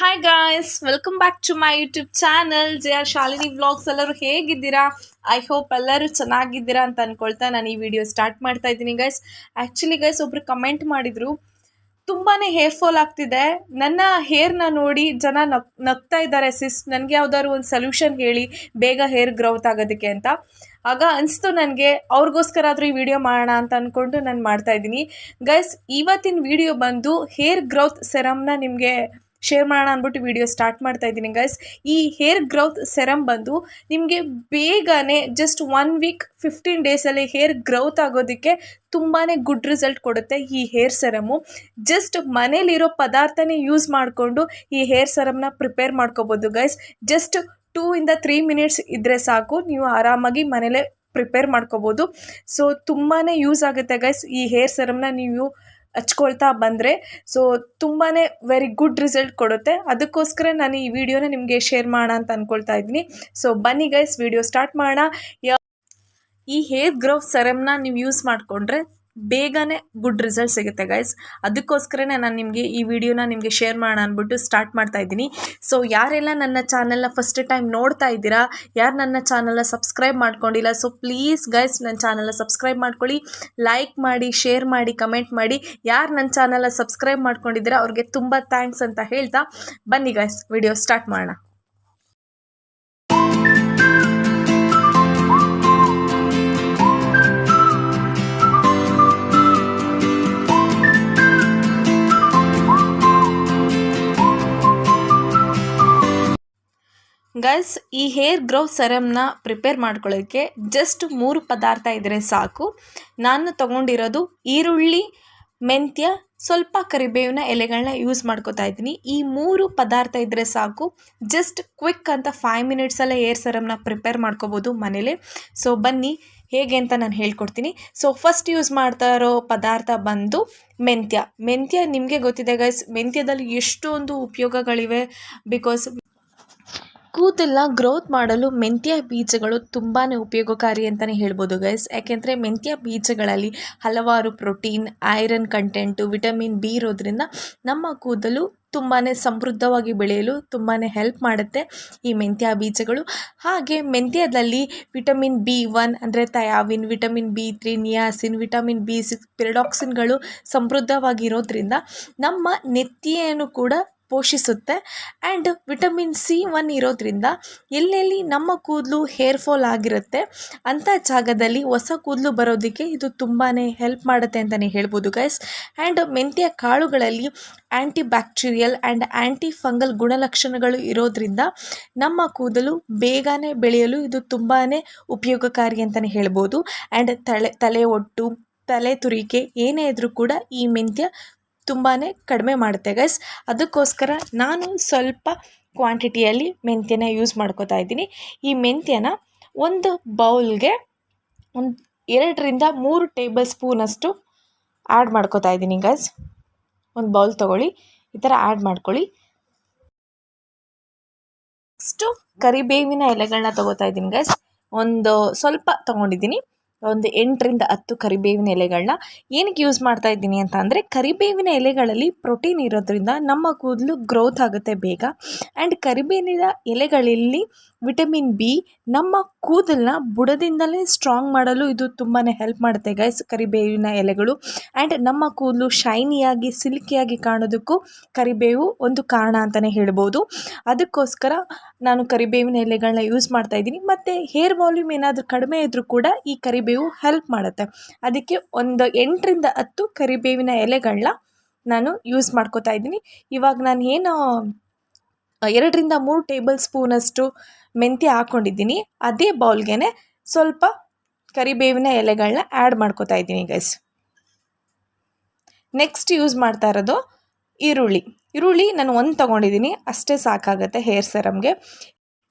Hi guys welcome back to my YouTube channel J R Shalini vlogs ಎಲ್ಲರೂ ಹೇಗಿದ್ದೀರಾ? I hope ಎಲ್ಲರೂ ಚೆನ್ನಾಗಿದ್ದೀರಾ ಅಂತ ಅನ್ಕೊಳ್ತಾ ನಾನು ಈ ವಿಡಿಯೋ ಸ್ಟಾರ್ಟ್ ಮಾಡ್ತಾ ಇದ್ದೀನಿ ಗೈಸ್ ಆ್ಯಕ್ಚುಲಿ ಗೈಸ್ ಒಬ್ರು ಕಮೆಂಟ್ ಮಾಡಿದರು. ತುಂಬಾ ಹೇರ್ ಫಾಲ್ ಆಗ್ತಿದೆ. ನನ್ನ ಹೇರ್ನ ನೋಡಿ ಜನ ನಗ್ ನಗ್ತಾ ಇದ್ದಾರೆ ಸಿಸ್ ನನಗೆ ಯಾವ್ದಾದ್ರು ಒಂದು ಸೊಲ್ಯೂಷನ್ ಹೇಳಿ, ಬೇಗ ಹೇರ್ ಗ್ರೋತ್ ಆಗೋದಕ್ಕೆ ಅಂತ. ಆಗ ಅನಿಸ್ತು ನನಗೆ, ಅವ್ರಿಗೋಸ್ಕರ ಆದರೂ ಈ ವಿಡಿಯೋ ಮಾಡೋಣ ಅಂತ ಅಂದ್ಕೊಂಡು ನಾನು ಮಾಡ್ತಾ ಇದ್ದೀನಿ. ಗೈಸ್ ಇವತ್ತಿನ ವಿಡಿಯೋ ಬಂದು ಹೇರ್ ಗ್ರೌತ್ ಸೆರಮ್ನ ನಿಮಗೆ ಶೇರ್ ಮಾಡೋಣ ಅಂದ್ಬಿಟ್ಟು ವಿಡಿಯೋ ಸ್ಟಾರ್ಟ್ ಮಾಡ್ತಾ ಇದ್ದೀನಿ ಗೈಸ್ ಈ ಹೇರ್ ಗ್ರೌತ್ ಸೆರಮ್ ಬಂದು ನಿಮಗೆ ಬೇಗನೆ ಜಸ್ಟ್ ಒನ್ ವೀಕ್ ಫಿಫ್ಟೀನ್ ಡೇಸಲ್ಲಿ ಹೇರ್ ಗ್ರೌತ್ ಆಗೋದಕ್ಕೆ ತುಂಬಾ ಗುಡ್ ರಿಸಲ್ಟ್ ಕೊಡುತ್ತೆ ಈ ಹೇರ್ ಸೆರಮು ಜಸ್ಟ್ ಮನೇಲಿರೋ ಪದಾರ್ಥನೇ ಯೂಸ್ ಮಾಡಿಕೊಂಡು ಈ ಹೇರ್ ಸೆರಮ್ನ ಪ್ರಿಪೇರ್ ಮಾಡ್ಕೋಬೋದು ಗೈಸ್ ಜಸ್ಟ್ ಟೂ ಇಂದ ತ್ರೀ ಮಿನಿಟ್ಸ್ ಇದ್ದರೆ ಸಾಕು. ನೀವು ಆರಾಮಾಗಿ ಮನೇಲೇ ಪ್ರಿಪೇರ್ ಮಾಡ್ಕೋಬೋದು. ಸೊ ತುಂಬಾ ಯೂಸ್ ಆಗುತ್ತೆ ಗೈಸ್ ಈ ಹೇರ್ ಸೆರಮ್ನ ನೀವು ಹಚ್ಕೊಳ್ತಾ ಬಂದರೆ. ಸೊ ತುಂಬಾ ವೆರಿ ಗುಡ್ ರಿಸಲ್ಟ್ ಕೊಡುತ್ತೆ. ಅದಕ್ಕೋಸ್ಕರ ನಾನು ಈ ವಿಡಿಯೋನ ನಿಮಗೆ ಶೇರ್ ಮಾಡೋಣ ಅಂತ ಅಂದ್ಕೊಳ್ತಾ ಇದ್ದೀನಿ. ಸೊ ಬನ್ನಿ ಗೈಸ್ ವಿಡಿಯೋ ಸ್ಟಾರ್ಟ್ ಮಾಡೋಣ. ಈ ಹೇರ್ ಗ್ರೋ ಸೆರಮ್ನ ನೀವು ಯೂಸ್ ಮಾಡಿಕೊಂಡ್ರೆ ಬೇಗನೆ ಗುಡ್ ರಿಸಲ್ಟ್ ಸಿಗುತ್ತೆ ಗೈಸ್ ಅದಕ್ಕೋಸ್ಕರನೇ ನಾನು ನಿಮಗೆ ಈ ವಿಡಿಯೋನ ನಿಮಗೆ ಶೇರ್ ಮಾಡೋಣ ಅಂದ್ಬಿಟ್ಟು ಸ್ಟಾರ್ಟ್ ಮಾಡ್ತಾ ಇದ್ದೀನಿ. ಸೊ ಯಾರೆಲ್ಲ ನನ್ನ ಚಾನಲ್ನ ಫಸ್ಟ್ ಟೈಮ್ ನೋಡ್ತಾ ಇದ್ದೀರಾ, ಯಾರು ನನ್ನ ಚಾನಲ್ನ ಸಬ್ಸ್ಕ್ರೈಬ್ ಮಾಡ್ಕೊಂಡಿಲ್ಲ ಸೊ ಪ್ಲೀಸ್ ಗೈಸ್ ನನ್ನ ಚಾನಲ್ನ ಸಬ್ಸ್ಕ್ರೈಬ್ ಮಾಡ್ಕೊಳ್ಳಿ ಲೈಕ್ ಮಾಡಿ ಶೇರ್ ಮಾಡಿ ಕಮೆಂಟ್ ಮಾಡಿ. ಯಾರು ನನ್ನ ಚಾನಲ್ನ ಸಬ್ಸ್ಕ್ರೈಬ್ ಮಾಡ್ಕೊಂಡಿದ್ದೀರಾ, ಅವ್ರಿಗೆ ತುಂಬ ಥ್ಯಾಂಕ್ಸ್ ಅಂತ ಹೇಳ್ತಾ ಬನ್ನಿ ಗೈಸ್ ವಿಡಿಯೋ ಸ್ಟಾರ್ಟ್ ಮಾಡೋಣ. ಗೈಸ್ ಈ ಹೇರ್ ಗ್ರೋ ಸೆರಮ್ನ ಪ್ರಿಪೇರ್ ಮಾಡ್ಕೊಳ್ಳೋಕ್ಕೆ ಜಸ್ಟ್ ಮೂರು ಪದಾರ್ಥ ಇದ್ದರೆ ಸಾಕು. ನಾನು ತೊಗೊಂಡಿರೋದು ಈರುಳ್ಳಿ, ಮೆಂತ್ಯ, ಸ್ವಲ್ಪ ಕರಿಬೇವಿನ ಎಲೆಗಳನ್ನ ಯೂಸ್ ಮಾಡ್ಕೋತಾ ಇದ್ದೀನಿ. ಈ ಮೂರು ಪದಾರ್ಥ ಇದ್ದರೆ ಸಾಕು. ಜಸ್ಟ್ ಕ್ವಿಕ್ ಅಂತ ಫೈವ್ ಮಿನಿಟ್ಸಲ್ಲೇ ಹೇರ್ ಸೆರಮ್ನ ಪ್ರಿಪೇರ್ ಮಾಡ್ಕೋಬೋದು ಮನೇಲೆ. ಸೊ ಬನ್ನಿ, ಹೇಗೆ ಅಂತ ನಾನು ಹೇಳ್ಕೊಡ್ತೀನಿ. ಸೊ ಫಸ್ಟ್ ಯೂಸ್ ಮಾಡ್ತಾ ಇರೋ ಪದಾರ್ಥ ಬಂದು ಮೆಂತ್ಯ. ಮೆಂತ್ಯ ನಿಮಗೆ ಗೊತ್ತಿದೆ ಗೈಸ್, ಮೆಂತ್ಯದಲ್ಲಿ ಎಷ್ಟೊಂದು ಉಪಯೋಗಗಳಿವೆ. ಬಿಕಾಸ್ ಕೂದಲನ್ನ ಗ್ರೋತ್ ಮಾಡಲು ಮೆಂತ್ಯ ಬೀಜಗಳು ತುಂಬಾ ಉಪಯೋಗಕಾರಿ ಅಂತಲೇ ಹೇಳ್ಬೋದು ಗೈಸ್ ಯಾಕೆಂದರೆ ಮೆಂತ್ಯ ಬೀಜಗಳಲ್ಲಿ ಹಲವಾರು protein iron content vitamin B ಇರೋದ್ರಿಂದ ನಮ್ಮ ಕೂದಲು ತುಂಬಾ ಸಮೃದ್ಧವಾಗಿ ಬೆಳೆಯಲು ತುಂಬಾ ಹೆಲ್ಪ್ ಮಾಡುತ್ತೆ ಈ ಮೆಂತ್ಯ ಬೀಜಗಳು. ಹಾಗೆ ಮೆಂತ್ಯದಲ್ಲಿ ವಿಟಮಿನ್ ಬಿ ಒನ್ ಅಂದರೆ thiamine vitamin B three niacin vitamin B six ಪಿರಡಾಕ್ಸಿನ್ಗಳು ಸಮೃದ್ಧವಾಗಿರೋದ್ರಿಂದ ನಮ್ಮ ನೆತ್ತಿಯನ್ನು ಕೂಡ ಪೋಷಿಸುತ್ತೆ. ಆ್ಯಂಡ್ ವಿಟಮಿನ್ ಸಿ ಒನ್ ಇರೋದ್ರಿಂದ ಎಲ್ಲೆಲ್ಲಿ ನಮ್ಮ ಕೂದಲು ಹೇರ್ ಫಾಲ್ ಆಗಿರುತ್ತೆ, ಅಂಥ ಜಾಗದಲ್ಲಿ ಹೊಸ ಕೂದಲು ಬರೋದಕ್ಕೆ ಇದು ತುಂಬಾ ಹೆಲ್ಪ್ ಮಾಡುತ್ತೆ ಅಂತಲೇ ಹೇಳ್ಬೋದು ಗೈಸ್ ಆ್ಯಂಡ್ ಮೆಂತ್ಯ ಕಾಳುಗಳಲ್ಲಿ anti bacterial and anti fungal ಗುಣಲಕ್ಷಣಗಳು ಇರೋದ್ರಿಂದ ನಮ್ಮ ಕೂದಲು ಬೇಗನೆ ಬೆಳೆಯಲು ಇದು ತುಂಬಾ ಉಪಯೋಗಕಾರಿ ಅಂತಲೇ ಹೇಳ್ಬೋದು. ಆ್ಯಂಡ್ ತಲೆ ತಲೆ ಒಟ್ಟು, ತಲೆ ತುರಿಕೆ ಏನೇ ಇದ್ರೂ ಕೂಡ ಈ ಮೆಂತ್ಯ ತುಂಬಾ ಕಡಿಮೆ ಮಾಡುತ್ತೆ ಗೈಸ್ ಅದಕ್ಕೋಸ್ಕರ ನಾನು ಸ್ವಲ್ಪ ಕ್ವಾಂಟಿಟಿಯಲ್ಲಿ ಮೆಂತ್ಯನ ಯೂಸ್ ಮಾಡ್ಕೋತಾ ಇದ್ದೀನಿ. ಈ ಮೆಂತ್ಯನ ಒಂದು ಬೌಲ್ಗೆ ಒಂದು ಎರಡರಿಂದ ಮೂರು ಟೇಬಲ್ ಸ್ಪೂನಷ್ಟು ಆ್ಯಡ್ ಮಾಡ್ಕೋತಾ ಇದ್ದೀನಿ ಗೈಸ್ ಒಂದು ಬೌಲ್ ತೊಗೊಳ್ಳಿ. ಈ ಥರ ಆ್ಯಡ್ ಮಾಡ್ಕೊಳ್ಳಿ. ನೆಕ್ಸ್ಟು ಕರಿಬೇವಿನ ಎಲೆಗಳನ್ನ ತೊಗೋತಾ ಇದ್ದೀನಿ ಗೈಸ್ ಒಂದು ಸ್ವಲ್ಪ ತೊಗೊಂಡಿದ್ದೀನಿ. ಒಂದು ಎಂಟರಿಂದ ಹತ್ತು ಕರಿಬೇವಿನ ಎಲೆಗಳನ್ನ ಏನಕ್ಕೆ ಯೂಸ್ ಮಾಡ್ತಾ ಇದ್ದೀನಿ ಅಂತ ಅಂದರೆ ಕರಿಬೇವಿನ ಎಲೆಗಳಲ್ಲಿ ಪ್ರೋಟೀನ್ ಇರೋದ್ರಿಂದ ನಮ್ಮ ಕೂದಲು ಗ್ರೋತ್ ಆಗುತ್ತೆ ಬೇಗ. ಆ್ಯಂಡ್ ಕರಿಬೇವಿನ ಎಲೆಗಳಲ್ಲಿ ವಿಟಮಿನ್ ಬಿ ನಮ್ಮ ಕೂದಲನ್ನ ಬುಡದಿಂದಲೇ ಸ್ಟ್ರಾಂಗ್ ಮಾಡಲು ಇದು ತುಂಬಾ ಹೆಲ್ಪ್ ಮಾಡುತ್ತೆ ಗೈಸ್ ಕರಿಬೇವಿನ ಎಲೆಗಳು. ಆ್ಯಂಡ್ ನಮ್ಮ ಕೂದಲು ಶೈನಿಯಾಗಿ ಸಿಲ್ಕಿಯಾಗಿ ಕಾಣೋದಕ್ಕೂ ಕರಿಬೇವು ಒಂದು ಕಾರಣ ಅಂತಲೇ ಹೇಳ್ಬೋದು. ಅದಕ್ಕೋಸ್ಕರ ನಾನು ಕರಿಬೇವಿನ ಎಲೆಗಳನ್ನ ಯೂಸ್ ಮಾಡ್ತಾ ಇದ್ದೀನಿ. ಮತ್ತು ಹೇರ್ ವಾಲ್ಯೂಮ್ ಏನಾದರೂ ಕಡಿಮೆ ಇದ್ದರೂ ಕೂಡ ಈ ಕರಿಬೇವು ಹೆಲ್ಪ್ ಮಾಡುತ್ತೆ. ಅದಕ್ಕೆ ಒಂದು ಎಂಟರಿಂದ ಹತ್ತು ಕರಿಬೇವಿನ ಎಲೆಗಳನ್ನ ನಾನು ಯೂಸ್ ಮಾಡ್ಕೋತಾ ಇದ್ದೀನಿ. ಇವಾಗ ನಾನು ಏನು ಎರಡರಿಂದ ಮೂರು ಟೇಬಲ್ ಸ್ಪೂನಷ್ಟು ಮೆಂತ್ಯ ಹಾಕ್ಕೊಂಡಿದ್ದೀನಿ ಅದೇ ಬೌಲ್ಗೆ ಸ್ವಲ್ಪ ಕರಿಬೇವಿನ ಎಲೆಗಳನ್ನ ಆ್ಯಡ್ ಮಾಡ್ಕೋತಾ ಇದ್ದೀನಿ ಗೈಸ್ ನೆಕ್ಸ್ಟ್ ಯೂಸ್ ಮಾಡ್ತಾ ಇರೋದು ಈರುಳ್ಳಿ. ಈರುಳ್ಳಿ ನಾನು ಒಂದು ತೊಗೊಂಡಿದ್ದೀನಿ, ಅಷ್ಟೇ ಸಾಕಾಗುತ್ತೆ ಹೇರ್ ಸರಮ್ಗೆ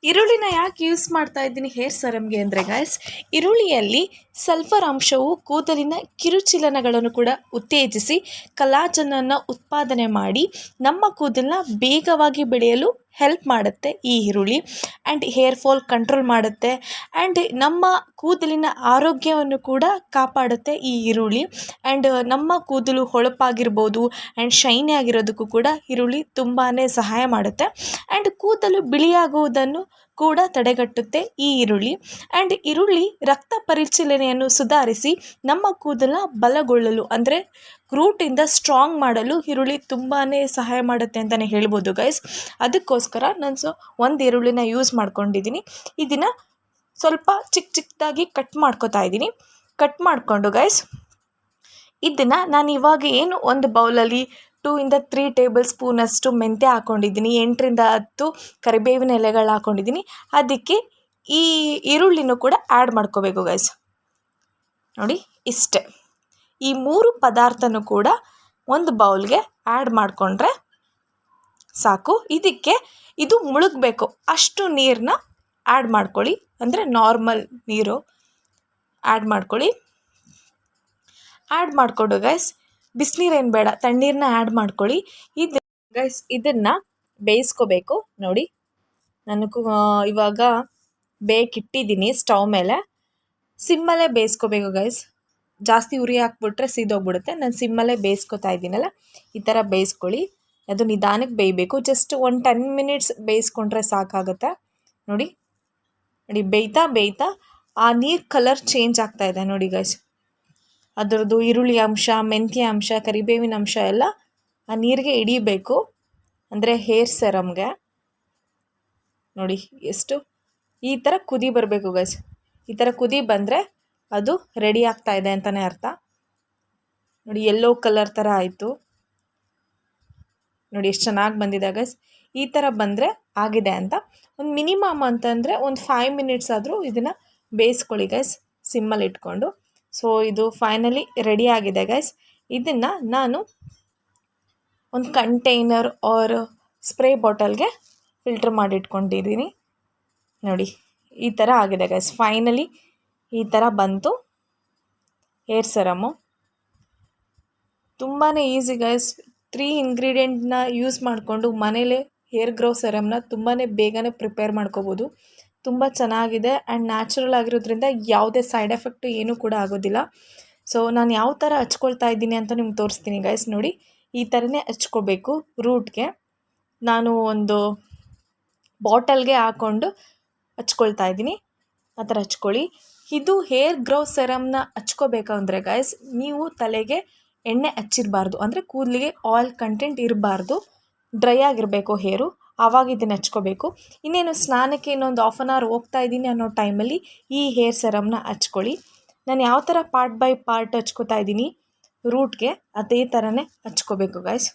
ಈರುಳ್ಳಿನ ಯಾಕೆ ಯೂಸ್ ಮಾಡ್ತಾ ಇದ್ದೀನಿ ಹೇರ್ ಸರಮ್ಗೆ ಅಂದರೆ ಗಾಯ್ಸ್ ಈರುಳ್ಳಿಯಲ್ಲಿ ಸಲ್ಫರ್ ಅಂಶವು ಕೂದಲಿನ ಕಿರುಚಿಲನಗಳನ್ನು ಕೂಡ ಉತ್ತೇಜಿಸಿ ಕಲಾಜನನ್ನು ಉತ್ಪಾದನೆ ಮಾಡಿ ನಮ್ಮ ಕೂದಲನ್ನ ಬೇಗವಾಗಿ ಬೆಳೆಯಲು ಹೆಲ್ಪ್ ಮಾಡುತ್ತೆ ಈ ಈರುಳ್ಳಿ ಆ್ಯಂಡ್ ಹೇರ್ ಫಾಲ್ ಕಂಟ್ರೋಲ್ ಮಾಡುತ್ತೆ ಆ್ಯಂಡ್ ನಮ್ಮ ಕೂದಲಿನ ಆರೋಗ್ಯವನ್ನು ಕೂಡ ಕಾಪಾಡುತ್ತೆ ಈ ಈರುಳ್ಳಿ ಆ್ಯಂಡ್ ನಮ್ಮ ಕೂದಲು ಹೊಳಪಾಗಿರ್ಬೋದು ಆ್ಯಂಡ್ ಶೈನಿ ಆಗಿರೋದಕ್ಕೂ ಕೂಡ ಈರುಳ್ಳಿ ತುಂಬಾ ಸಹಾಯ ಮಾಡುತ್ತೆ ಆ್ಯಂಡ್ ಕೂದಲು ಬಿಳಿಯಾಗುವುದನ್ನು ಕೂಡ ತಡೆಗಟ್ಟುತ್ತೆ ಈ ಈರುಳ್ಳಿ. ಆ್ಯಂಡ್ ಈರುಳ್ಳಿ ರಕ್ತ ಪರಿಚಲನೆಯನ್ನು ಸುಧಾರಿಸಿ ನಮ್ಮ ಕೂದಲ ಬಲಗೊಳ್ಳಲು ಅಂದರೆ ರೂಟಿಂದ ಸ್ಟ್ರಾಂಗ್ ಮಾಡಲು ಈರುಳ್ಳಿ ತುಂಬಾ ಸಹಾಯ ಮಾಡುತ್ತೆ ಅಂತಲೇ ಹೇಳ್ಬೋದು ಗೈಸ್ ಅದಕ್ಕೋಸ್ಕರ ನಾನು ಸೊ ಒಂದು ಈರುಳ್ಳಿನ ಯೂಸ್ ಮಾಡ್ಕೊಂಡಿದ್ದೀನಿ. ಇದನ್ನು ಸ್ವಲ್ಪ ಚಿಕ್ಕ ಚಿಕ್ಕದಾಗಿ ಕಟ್ ಮಾಡ್ಕೋತಾ ಇದ್ದೀನಿ. ಕಟ್ ಮಾಡಿಕೊಂಡು ಗೈಸ್ ಇದನ್ನು ನಾನು ಇವಾಗ ಏನು ಒಂದು ಬೌಲಲ್ಲಿ ಟೂ ಇಂದ ತ್ರೀ ಟೇಬಲ್ ಸ್ಪೂನಷ್ಟು ಮೆಂತ್ಯ ಹಾಕ್ಕೊಂಡಿದ್ದೀನಿ ಎಂಟರಿಂದ ಹತ್ತು ಕರಿಬೇವಿನ ಎಲೆಗಳು ಹಾಕ್ಕೊಂಡಿದ್ದೀನಿ ಅದಕ್ಕೆ ಈ ಈರುಳ್ಳಿನೂ ಕೂಡ ಆ್ಯಡ್ ಮಾಡ್ಕೋಬೇಕು ಗೈಸ್ ನೋಡಿ, ಇಷ್ಟೇ. ಈ ಮೂರು ಪದಾರ್ಥನೂ ಕೂಡ ಒಂದು ಬೌಲ್ಗೆ ಆ್ಯಡ್ ಮಾಡಿಕೊಂಡ್ರೆ ಸಾಕು. ಇದಕ್ಕೆ ಇದು ಮುಳುಗಬೇಕು. ಅಷ್ಟು ನೀರನ್ನ ಆ್ಯಡ್ ಮಾಡ್ಕೊಳ್ಳಿ. ಅಂದರೆ ನಾರ್ಮಲ್ ನೀರು ಆ್ಯಡ್ ಮಾಡ್ಕೊಳ್ಳಿ. ಆ್ಯಡ್ ಮಾಡಿಕೊಂಡು ಗೈಸ್ ಬಿಸಿನೀರೇನು ಬೇಡ ತಣ್ಣೀರನ್ನ ಆ್ಯಡ್ ಮಾಡ್ಕೊಳ್ಳಿ. ಇದು ಗೈಸ್ ಇದನ್ನು ಬೇಯಿಸ್ಕೋಬೇಕು. ನೋಡಿ ನಾನು ಇವಾಗ ಬೇಕಿಟ್ಟಿದ್ದೀನಿ ಸ್ಟವ್ ಮೇಲೆ. ಸಿಮ್ಮಲ್ಲೇ ಬೇಯಿಸ್ಕೋಬೇಕು ಗೈಸ್ ಜಾಸ್ತಿ ಉರಿ ಹಾಕ್ಬಿಟ್ರೆ ಸೀದೋಗ್ಬಿಡುತ್ತೆ. ನಾನು ಸಿಮ್ಮಲ್ಲೇ ಬೇಯಿಸ್ಕೊತಾ ಇದ್ದೀನಲ್ಲ, ಈ ಥರ ಬೇಯಿಸ್ಕೊಳ್ಳಿ. ಅದು ನಿಧಾನಕ್ಕೆ ಬೇಯಬೇಕು. ಜಸ್ಟ್ ಒಂದು ಟೆನ್ ಮಿನಿಟ್ಸ್ ಬೇಯಿಸ್ಕೊಂಡ್ರೆ ಸಾಕಾಗುತ್ತೆ? ನೋಡಿ ನೋಡಿ, ಬೇಯ್ತಾ ಬೇಯ್ತಾ ಆ ನೀರು ಕಲರ್ ಚೇಂಜ್ ಆಗ್ತಾ ಇದೆ. ನೋಡಿ ಗೈಸ್ ಅದರದ್ದು ಈರುಳ್ಳಿ ಅಂಶ, ಮೆಂತ್ಯ ಅಂಶ, ಕರಿಬೇವಿನ ಅಂಶ ಎಲ್ಲ ಆ ನೀರಿಗೆ ಹಿಡಿಬೇಕು. ಅಂದರೆ ಹೇರ್ ಸೆರಮ್ಗೆ. ನೋಡಿ ಎಷ್ಟು ಈ ಥರ ಕುದಿ ಬರಬೇಕು ಗಸ್ ಈ ಥರ ಕುದಿ ಬಂದರೆ ಅದು ರೆಡಿ ಆಗ್ತಾ ಇದೆ ಅಂತಲೇ ಅರ್ಥ. ನೋಡಿ ಎಲ್ಲೋ ಕಲರ್ ಥರ ಆಯಿತು. ನೋಡಿ ಎಷ್ಟು ಚೆನ್ನಾಗಿ ಬಂದಿದೆ ಗೈಸ್ ಈ ಥರ ಬಂದರೆ ಆಗಿದೆ ಅಂತ. ಒಂದು ಮಿನಿಮಮ್ ಅಂತಂದರೆ ಒಂದು ಫೈವ್ ಮಿನಿಟ್ಸ್ ಆದರೂ ಇದನ್ನು ಬೇಯಿಸ್ಕೊಳ್ಳಿ ಗೈಸ್ ಸಿಮ್ಮಲ್ಲಿ ಇಟ್ಕೊಂಡು. ಸೊ ಇದು ಫೈನಲಿ ರೆಡಿ ಆಗಿದೆ ಗೈಸ್ ಇದನ್ನು ನಾನು ಒಂದು ಕಂಟೈನರ್ ಆರ್ ಸ್ಪ್ರೇ ಬಾಟಲ್ಗೆ ಫಿಲ್ಟ್ರ್ ಮಾಡಿಟ್ಕೊಂಡಿದ್ದೀನಿ. ನೋಡಿ, ಈ ಥರ ಆಗಿದೆ ಗೈಸ್ ಫೈನಲಿ ಈ ಥರ ಬಂತು. ಹೇರ್ ಸರಮು ತುಂಬಾ ಈಸಿ ಗೈಸ್ ತ್ರೀ ಇಂಗ್ರೀಡಿಯೆಂಟ್ನ ಯೂಸ್ ಮಾಡಿಕೊಂಡು ಮನೇಲೇ ಹೇರ್ ಗ್ರೋ ಸೆರಮ್ನ ತುಂಬಾ ಬೇಗನೆ ಪ್ರಿಪೇರ್ ಮಾಡ್ಕೋಬೋದು. ತುಂಬ ಚೆನ್ನಾಗಿದೆ ಆ್ಯಂಡ್ ನ್ಯಾಚುರಲ್ ಆಗಿರೋದ್ರಿಂದ ಯಾವುದೇ ಸೈಡ್ ಎಫೆಕ್ಟು ಏನೂ ಕೂಡ ಆಗೋದಿಲ್ಲ. ಸೊ ನಾನು ಯಾವ ಥರ ಹಚ್ಕೊಳ್ತಾ ಇದ್ದೀನಿ ಅಂತ ನಿಮ್ಗೆ ತೋರಿಸ್ತೀನಿ ಗೈಸ್ ನೋಡಿ. ಈ ಥರನೇ ಹಚ್ಕೋಬೇಕು ರೂಟ್ಗೆ ನಾನು ಒಂದು ಬಾಟಲ್ಗೆ ಹಾಕ್ಕೊಂಡು ಹಚ್ಕೊಳ್ತಾ ಇದ್ದೀನಿ. ಆ ಥರ ಹಚ್ಕೊಳ್ಳಿ. ಇದು ಹೇರ್ ಗ್ರೋ ಸೆರಮ್ನ ಹಚ್ಕೋಬೇಕಂದ್ರೆ ಗೈಸ್ ನೀವು ತಲೆಗೆ ಎಣ್ಣೆ ಹಚ್ಚಿರಬಾರ್ದು. ಅಂದರೆ ಕೂದಲಿಗೆ ಆಯಿಲ್ ಕಂಟೆಂಟ್ ಇರಬಾರ್ದು. ಡ್ರೈ ಆಗಿರಬೇಕು ಹೇರು ಆವಾಗ ಇದನ್ನು ಹಚ್ಕೋಬೇಕು. ಇನ್ನೇನು ಸ್ನಾನಕ್ಕೆ ಇನ್ನೊಂದು ಆಫ್ ಆನ್ ಅವರ್ ಹೋಗ್ತಾ ಇದ್ದೀನಿ ಅನ್ನೋ ಟೈಮಲ್ಲಿ ಈ ಹೇರ್ ಸೆರಮ್ನ ಹಚ್ಕೊಳ್ಳಿ. ನಾನು ಯಾವ ಥರ ಪಾರ್ಟ್ ಬೈ ಪಾರ್ಟ್ ಹಚ್ಕೋತಾ ಇದ್ದೀನಿ ರೂಟ್ಗೆ ಅದೇ ಥರನೇ ಹಚ್ಕೋಬೇಕು ಗೈಸ್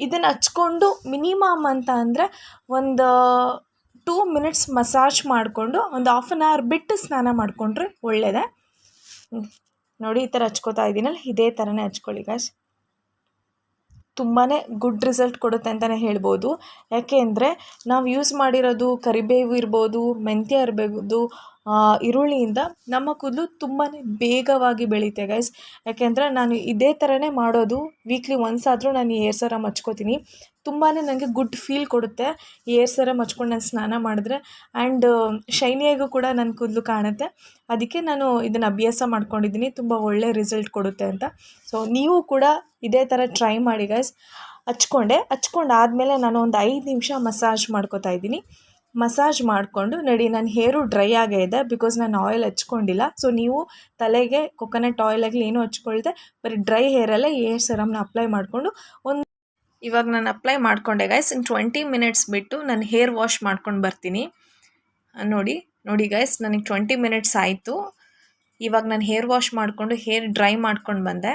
ಇದನ್ನು ಹಚ್ಕೊಂಡು ಮಿನಿಮಮ್ ಅಂತ ಅಂದರೆ ಒಂದು ಟೂ ಮಿನಿಟ್ಸ್ ಮಸಾಜ್ ಮಾಡಿಕೊಂಡು ಒಂದು ಆಫ್ ಆನ್ ಅವರ್ ಬಿಟ್ಟು ಸ್ನಾನ ಮಾಡಿಕೊಂಡ್ರೆ ಒಳ್ಳೆಯದೇ ನೋಡಿ ಈ ಥರ ಹಚ್ಕೋತಾ ಇದ್ದೀನಲ್ಲ, ಇದೇ ಥರನೇ ಹಚ್ಕೊಳ್ಳಿ ಗಾಯ್ಸ್ ತುಂಬಾ ಗುಡ್ ರಿಸಲ್ಟ್ ಕೊಡುತ್ತೆ ಅಂತಲೇ ಹೇಳ್ಬೋದು. ಯಾಕೆ ಅಂದರೆ, ನಾವು ಯೂಸ್ ಮಾಡಿರೋದು ಕರಿಬೇವು ಇರ್ಬೋದು, ಮೆಂತ್ಯ ಇರಬಹುದು ಈರುಳ್ಳಿಯಿಂದ ನಮ್ಮ ಕೂದಲು ತುಂಬಾ ಬೇಗವಾಗಿ ಬೆಳೆಯುತ್ತೆ ಗೈಸ್ ಯಾಕೆಂದರೆ ನಾನು ಇದೇ ಥರನೇ ಮಾಡೋದು ವೀಕ್ಲಿ ಒನ್ಸ್ ಆದರೂ ನಾನು ಏರ್ ಸರ ಹಚ್ಕೋತೀನಿ. ತುಂಬಾ ನನಗೆ ಗುಡ್ ಫೀಲ್ ಕೊಡುತ್ತೆ ಏರ್ ಸರ ಹಚ್ಕೊಂಡು ನಾನು ಸ್ನಾನ ಮಾಡಿದ್ರೆ. ಆ್ಯಂಡ್ ಶೈನಿಯಾಗೂ ಕೂಡ ನನ್ನ ಕೂದಲು ಕಾಣುತ್ತೆ. ಅದಕ್ಕೆ ನಾನು ಇದನ್ನು ಅಭ್ಯಾಸ ಮಾಡ್ಕೊಂಡಿದ್ದೀನಿ. ತುಂಬ ಒಳ್ಳೆ ರಿಸಲ್ಟ್ ಕೊಡುತ್ತೆ ಅಂತ. ಸೊ ನೀವು ಕೂಡ ಇದೇ ಥರ ಟ್ರೈ ಮಾಡಿ ಗೈಸ್ ಹಚ್ಕೊಂಡೆ. ಹಚ್ಕೊಂಡಾದ್ಮೇಲೆ ನಾನು ಒಂದು ಐದು ನಿಮಿಷ ಮಸಾಜ್ ಮಾಡ್ಕೋತಾ ಇದ್ದೀನಿ. ಮಸಾಜ್ ಮಾಡಿಕೊಂಡು, ನಡಿ ನನ್ನ ಹೇರು ಡ್ರೈ ಆಗೇ ಇದೆ ಬಿಕಾಸ್ ನಾನು ಆಯಿಲ್ ಹಚ್ಕೊಂಡಿಲ್ಲ. ಸೊ, ನೀವು ತಲೆಗೆ, ಕೊಕೊನಟ್ ಆಯಿಲ್ ಆಗಲಿ ಏನೂ ಹಚ್ಕೊಳ್ದೆ, ಬರೀ ಡ್ರೈ ಹೇರಲ್ಲೇ ಏರ್ ಸರಮ್ನ ಅಪ್ಲೈ ಮಾಡಿಕೊಂಡು ಒಂದು ಇವಾಗ ನಾನು ಅಪ್ಲೈ ಮಾಡಿಕೊಂಡೆ ಗೈಸ್ ಇನ್ನು ಟ್ವೆಂಟಿ ಮಿನಿಟ್ಸ್ ಬಿಟ್ಟು ನಾನು ಹೇರ್ ವಾಶ್ ಮಾಡ್ಕೊಂಡು ಬರ್ತೀನಿ. ನೋಡಿ ನೋಡಿ ಗೈಸ್ ನನಗೆ ಟ್ವೆಂಟಿ ಮಿನಿಟ್ಸ್ ಆಯಿತು. ಇವಾಗ ನಾನು ಹೇರ್ ವಾಶ್ ಮಾಡಿಕೊಂಡು, ಹೇರ್ ಡ್ರೈ ಮಾಡ್ಕೊಂಡು ಬಂದೆ.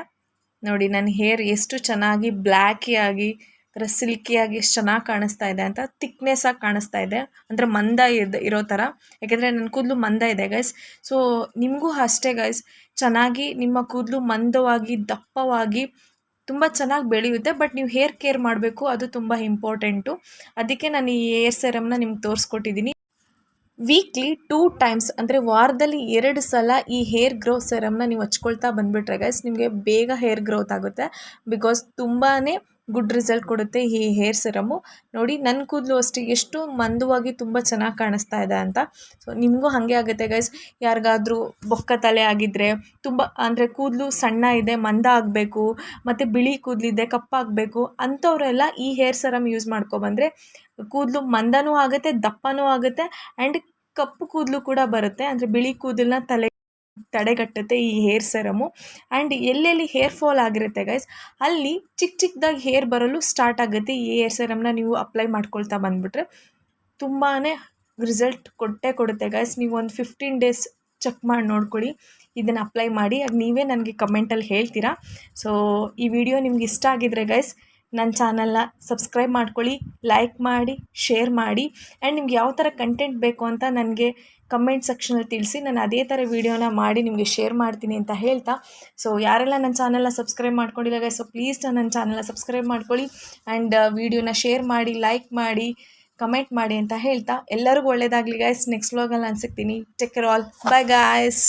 ನೋಡಿ ನನ್ನ ಹೇರ್ ಎಷ್ಟು ಚೆನ್ನಾಗಿ, ಬ್ಲ್ಯಾಕಿ ಆಗಿ ಥರ ಸಿಲ್ಕಿಯಾಗಿ ಎಷ್ಟು ಚೆನ್ನಾಗಿ ಕಾಣಿಸ್ತಾ ಇದೆ ಅಂತ ಆಗಿ ಕಾಣಿಸ್ತಾ ಇದೆ. ಅಂದರೆ ಮಂದ ಇದೆ, ಇರೋ ಥರ ಯಾಕೆಂದರೆ ನನ್ನ ಕೂದಲು ಮಂದ ಇದೆ ಗೈಸ್ ಸೊ ನಿಮಗೂ ಅಷ್ಟೇ ಗೈಸ್ ಚೆನ್ನಾಗಿ ನಿಮ್ಮ ಕೂದಲು ಮಂದವಾಗಿ, ದಪ್ಪವಾಗಿ ತುಂಬ ಚೆನ್ನಾಗಿ ಬೆಳೆಯುತ್ತೆ ಬಟ್ ನೀವು ಹೇರ್ ಕೇರ್ ಮಾಡಬೇಕು. ಅದು ತುಂಬ ಇಂಪಾರ್ಟೆಂಟು ಅದಕ್ಕೆ ನಾನು ಈ ಏರ್ ಸೆರಮ್ನ ನಿಮ್ಗೆ ತೋರಿಸ್ಕೊಟ್ಟಿದ್ದೀನಿ ವೀಕ್ಲಿ ಟೂ ಟೈಮ್ಸ್ ಅಂದರೆ ವಾರದಲ್ಲಿ ಎರಡು ಸಲ ಈ ಹೇರ್ ಗ್ರೋ ಸೆರಮ್ನ ನೀವು ಹಚ್ಕೊಳ್ತಾ ಬಂದುಬಿಟ್ರೆ ಗೈಸ್ ನಿಮಗೆ ಬೇಗ ಹೇರ್ ಗ್ರೋತ್ ಆಗುತ್ತೆ. ಬಿಕಾಸ್ ತುಂಬಾ ಗುಡ್ ರಿಸಲ್ಟ್ ಕೊಡುತ್ತೆ ಈ ಹೇರ್ ಸೆರಮು. ನೋಡಿ ನನ್ನ ಕೂದಲು ಅಷ್ಟೇ, ಎಷ್ಟು ಮಂದವಾಗಿ ತುಂಬ ಚೆನ್ನಾಗಿ ಕಾಣಿಸ್ತಾ ಇದೆ ಅಂತ. ಸೊ ನಿಮಗೂ ಹಾಗೆ ಆಗುತ್ತೆ ಗೈಸ್ ಯಾರಿಗಾದರೂ ಬೊಕ್ಕ ತಲೆ ಆಗಿದ್ದರೆ ತುಂಬ ಅಂದರೆ ಕೂದಲು ಸಣ್ಣ ಇದೆ, ಮಂದ ಆಗಬೇಕು, ಮತ್ತು ಬಿಳಿ ಕೂದಲಿದೆ ಕಪ್ಪಾಗಬೇಕು ಅಂಥವರೆಲ್ಲ ಈ ಹೇರ್ ಸೆರಮ್ ಯೂಸ್ ಮಾಡ್ಕೊಬಂದರೆ ಕೂದಲು ಮಂದನೂ ಆಗುತ್ತೆ, ದಪ್ಪನೂ ಆಗುತ್ತೆ ಆ್ಯಂಡ್ ಕಪ್ಪು ಕೂದಲು ಕೂಡ ಬರುತ್ತೆ. ಅಂದರೆ ಬಿಳಿ ಕೂದಲನ್ನ ತಲೆ ತಡೆಗಟ್ಟುತ್ತೆ ಈ ಹೇರ್ ಸೆರಮು. ಆ್ಯಂಡ್ ಎಲ್ಲೆಲ್ಲಿ ಹೇರ್ ಫಾಲ್ ಆಗಿರುತ್ತೆ ಗೈಸ್ ಅಲ್ಲಿ ಚಿಕ್ಕ ಚಿಕ್ಕದಾಗಿ ಹೇರ್ ಬರಲು ಸ್ಟಾರ್ಟ್ ಆಗುತ್ತೆ. ಈ ಹೇರ್ ಸೆರಮ್ನ ನೀವು ಅಪ್ಲೈ ಮಾಡ್ಕೊಳ್ತಾ ಬಂದುಬಿಟ್ರೆ ತುಂಬಾ ರಿಸಲ್ಟ್ ಕೊಟ್ಟೇ ಕೊಡುತ್ತೆ ಗೈಸ್ ನೀವು ಒಂದು ಫಿಫ್ಟೀನ್ ಡೇಸ್ ಚೆಕ್ ಮಾಡಿ ನೋಡ್ಕೊಳ್ಳಿ, ಇದನ್ನು ಅಪ್ಲೈ ಮಾಡಿ. ಆಗ ನೀವೇ ನನಗೆ ಕಮೆಂಟಲ್ಲಿ ಹೇಳ್ತೀರಾ. ಸೊ ಈ ವಿಡಿಯೋ ನಿಮ್ಗೆ ಇಷ್ಟ ಆಗಿದ್ರೆ ಗೈಸ್ ನನ್ನ ಚಾನಲ್ನ ಸಬ್ಸ್ಕ್ರೈಬ್ ಮಾಡ್ಕೊಳ್ಳಿ ಲೈಕ್ ಮಾಡಿ ಶೇರ್ ಮಾಡಿ. ಆ್ಯಂಡ್ ನಿಮ್ಗೆ ಯಾವ ಥರ ಕಂಟೆಂಟ್ ಬೇಕು ಅಂತ ನನಗೆ ಕಮೆಂಟ್ ಸೆಕ್ಷನಲ್ಲಿ ತಿಳಿಸಿ. ನಾನು ಅದೇ ಥರ ವೀಡಿಯೋನ ಮಾಡಿ ನಿಮಗೆ ಶೇರ್ ಮಾಡ್ತೀನಿ ಅಂತ ಹೇಳ್ತಾ. ಸೊ ಯಾರೆಲ್ಲ ನನ್ನ ಚಾನಲ್ನ ಸಬ್ಸ್ಕ್ರೈಬ್ ಮಾಡ್ಕೊಂಡಿಲ್ಲ ಗೈಸ್ ಸೊ ಪ್ಲೀಸ್ ನನ್ನ ಚಾನಲ್ನ ಸಬ್ಸ್ಕ್ರೈಬ್ ಮಾಡ್ಕೊಳ್ಳಿ. ಆ್ಯಂಡ್ ವೀಡಿಯೋನ ಶೇರ್ ಮಾಡಿ ಲೈಕ್ ಮಾಡಿ ಕಮೆಂಟ್ ಮಾಡಿ ಅಂತ ಹೇಳ್ತಾ. ಎಲ್ಲರಿಗೂ ಒಳ್ಳೇದಾಗಲಿ ಗೈಸ್ ನೆಕ್ಸ್ಟ್ ವ್ಲಾಗಲ್ಲಿ ನಾನು ಸಿಗ್ತೀನಿ. Take care all bye guys